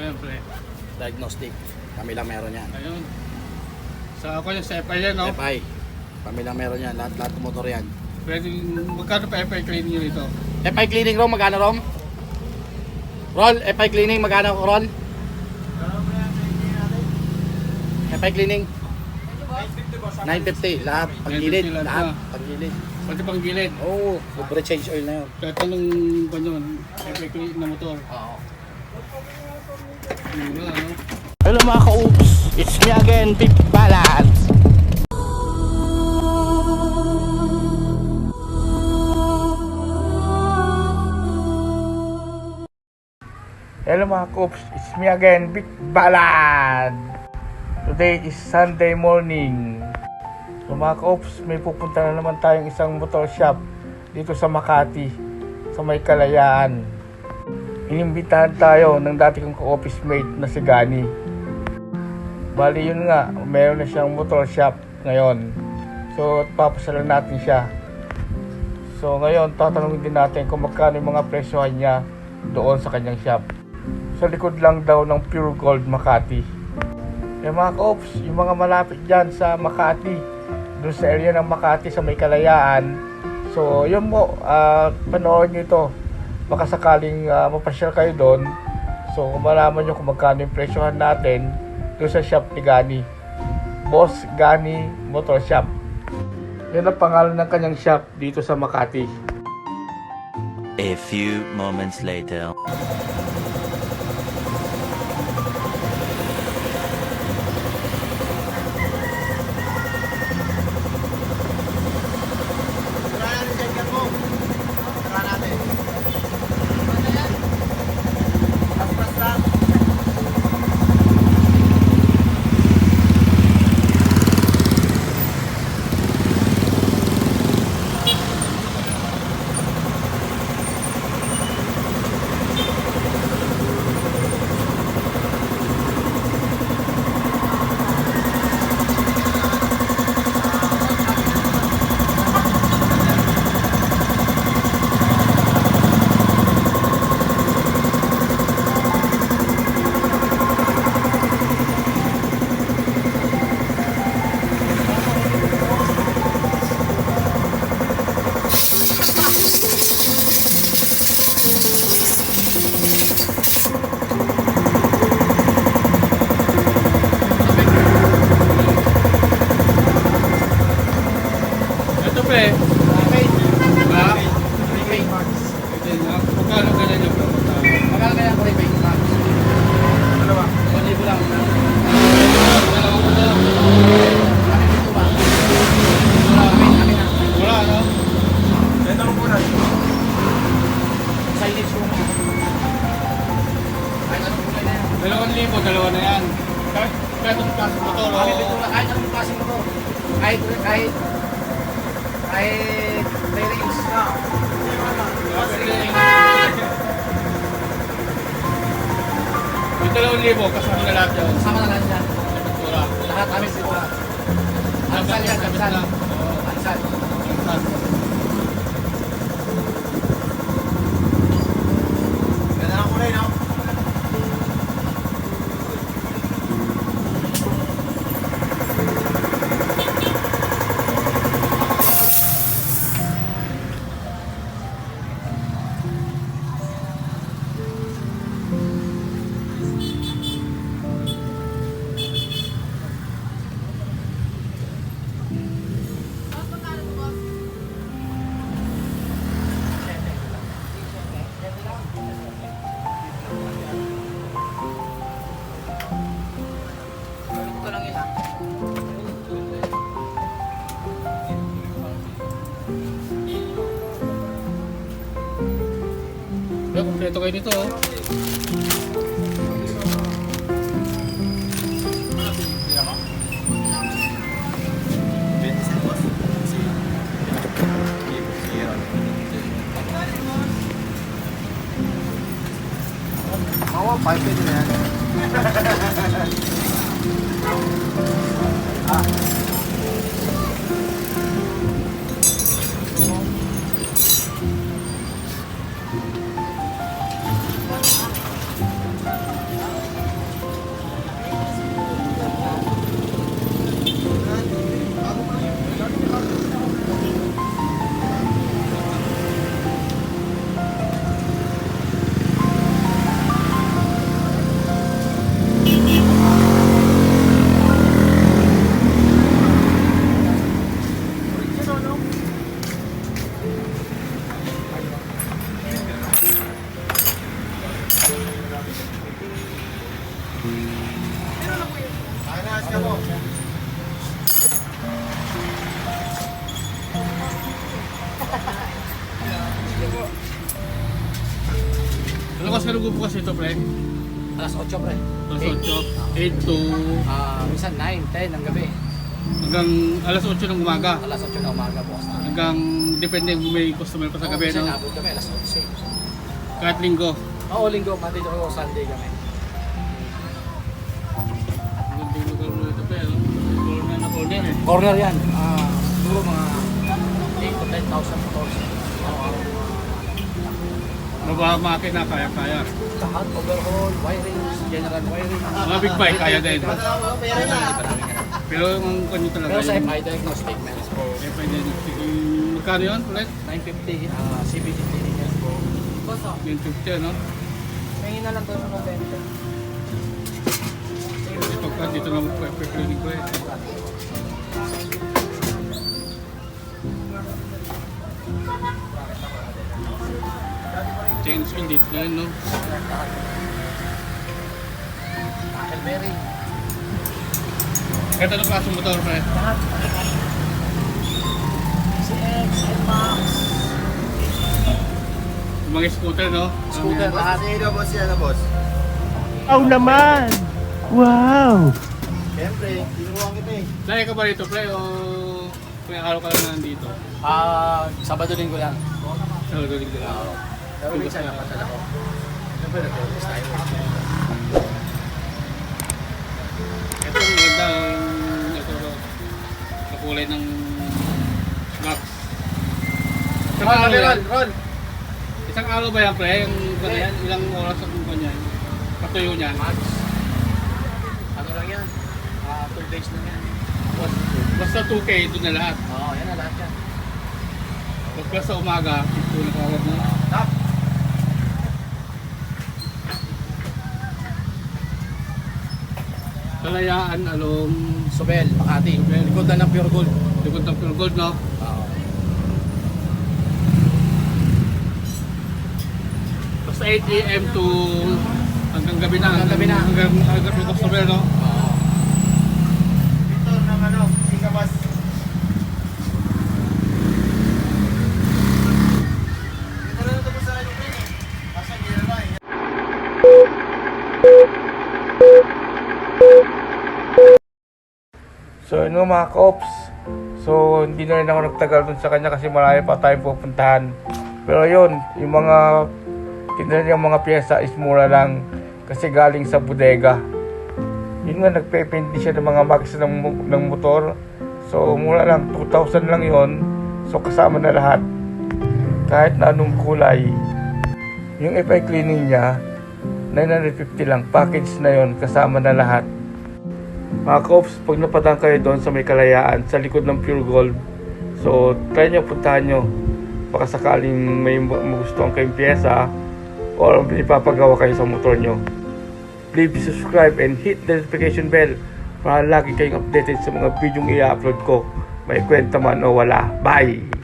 Ayan, pre. Diagnostic. Kami lang meron yan. Ayun. Sa ako yung sa FI yan, no? FI. Kami lang meron yan. Lahat, lahat ng motor yan. Pwede, magkano pa FI cleaning nyo ito? FI cleaning Rom, magkano Rom? Ron, FI cleaning, magkano Ron? FI cleaning? 950 lahat, panggilid, 950 lahat lahat, na. panggilid. Pati pang gilid. Oo, oh, libre change oil na yun. Kahit anong ganyan, FI cleaning na motor. Oo. Hello mga ka-oops, it's me again, Big Balance. Hello mga Coops, it's me again, Big Balad! Today is Sunday morning. So mga Coops, may pupunta na naman tayong isang motor shop dito sa Makati, sa may Kalayaan. Inimbitahan tayo ng dati kong ka-office mate na si Gani. Bali yun nga, meron na siyang motor shop ngayon. So papasalan natin siya. So ngayon, tatanungin din natin kung magkano yung mga presyohan niya doon sa kanyang shop sa likod lang daw ng Pure Gold Makati. Yung mga ka-ops, yung mga malapit dyan sa Makati, doon sa area ng Makati sa may kalayaan. So, yun po, ah, panoorin nyo ito. Baka sakaling ah, mapasyal kayo doon. So, malaman nyo kung magkano yung presyohan natin doon sa shop ni Gani. Boss Gani Motor Shop. Yan ang pangalan ng kanyang shop dito sa Makati. A few moments later. Magkano ganyan yung bro? Magkano kaya ko rin Dalawa. 1,000 lang. Dalawa ko na. Wala, no? Silage room. Kahit anong kulay na. Dalawang libo, dalawa na yan. Kahit, kahit anong klase motor, Kahit o- ito lang, kahit. Kahit, kahit, na. Yung dalawang libo, kasama na lahat yun. Kasama na lang yan. Wala. Lahat kami sigura. Ansal yan, ansal. Ansal. Ansal. Kaya kompleto kayo dito, oh. Oo, 5 pwede na yan. Ano kasi kalugo po kasi ito, pre? Alas 8 pre. Alas Eight. 8, 8 to Ah, minsan 9, 10 ng gabi. hanggang alas 8 ng umaga. Alas 8 na umaga bukas na. Hanggang depende kung may customer pa sa Oo, gabi, minsan no? abot kami alas 11. Kahit linggo. Oo, linggo, Monday to Sunday kami. Corner corner, yan. Ah, siguro mga 8 to 10,000 motors. Araw-araw. Mababa makina, kaya-kaya. Lahat, overhaul, wiring, general wiring. Mga big bike, kaya din. Pero Pero ang kanyo talaga sa yung- FI diagnostic. Eh, pwede yung magkano yun ulit? 950, ah, CBT yan po. Yung 50, no? May na lang doon ng 20. Ito ka, dito na mag-clinic ko eh. Wheel dito na rin, no? Tackle bearing. Kahit anong klaseng motor, pre? Lahat. CX, Yung mga scooter, no? scooter, lahat. Aw naman! Wow! Laya ka ba rito, pre? O kung araw ka lang nandito? Ah, Sabado linggo lang. Sa galing ka lang. Pero minsan napatal ako. Siyempre, nag-office tayo. Ito ang ganda, yung ito, sa kulay ng box. Ron, Ron, yan? Ron. Isang araw ba yan, pre? Yung ganyan, ilang oras ang ganyan? Patuyo niyan. Max. Ano lang yan? Ah, 2 days na yan. Basta 2K, doon na lahat. Oo, yan na lahat yan. Pagka sa umaga, ito na kawag na. Kalayaan, along Sobel, Makati. Likod na ng Pure Gold. likod ng Pure Gold, no? Oo. Basta 8 a.m. to hanggang gabi na. Hanggang gabi na. Hanggang, hanggang may customer, no? Oo. So yun nga, mga kops. So hindi na rin ako nagtagal dun sa kanya kasi marami pa tayong pupuntahan. Pero yun, yung mga tinira niyang mga pyesa is mura lang kasi galing sa bodega. Yun nga, nagpepindi siya ng mga mags ng, ng motor. So mura lang, 2,000 lang yon So kasama na lahat. Kahit na anong kulay. Yung FI cleaning niya, 950 lang. Package na yon kasama na lahat. Mga Kops, pag napadang kayo doon sa may kalayaan, sa likod ng Pure Gold, so try nyo, puntahan nyo. Baka sakaling may ma- magustuhan kayong pyesa or may kayo sa motor nyo. Please subscribe and hit the notification bell para lagi kayong updated sa mga video i-upload ko. May kwenta man o wala. Bye!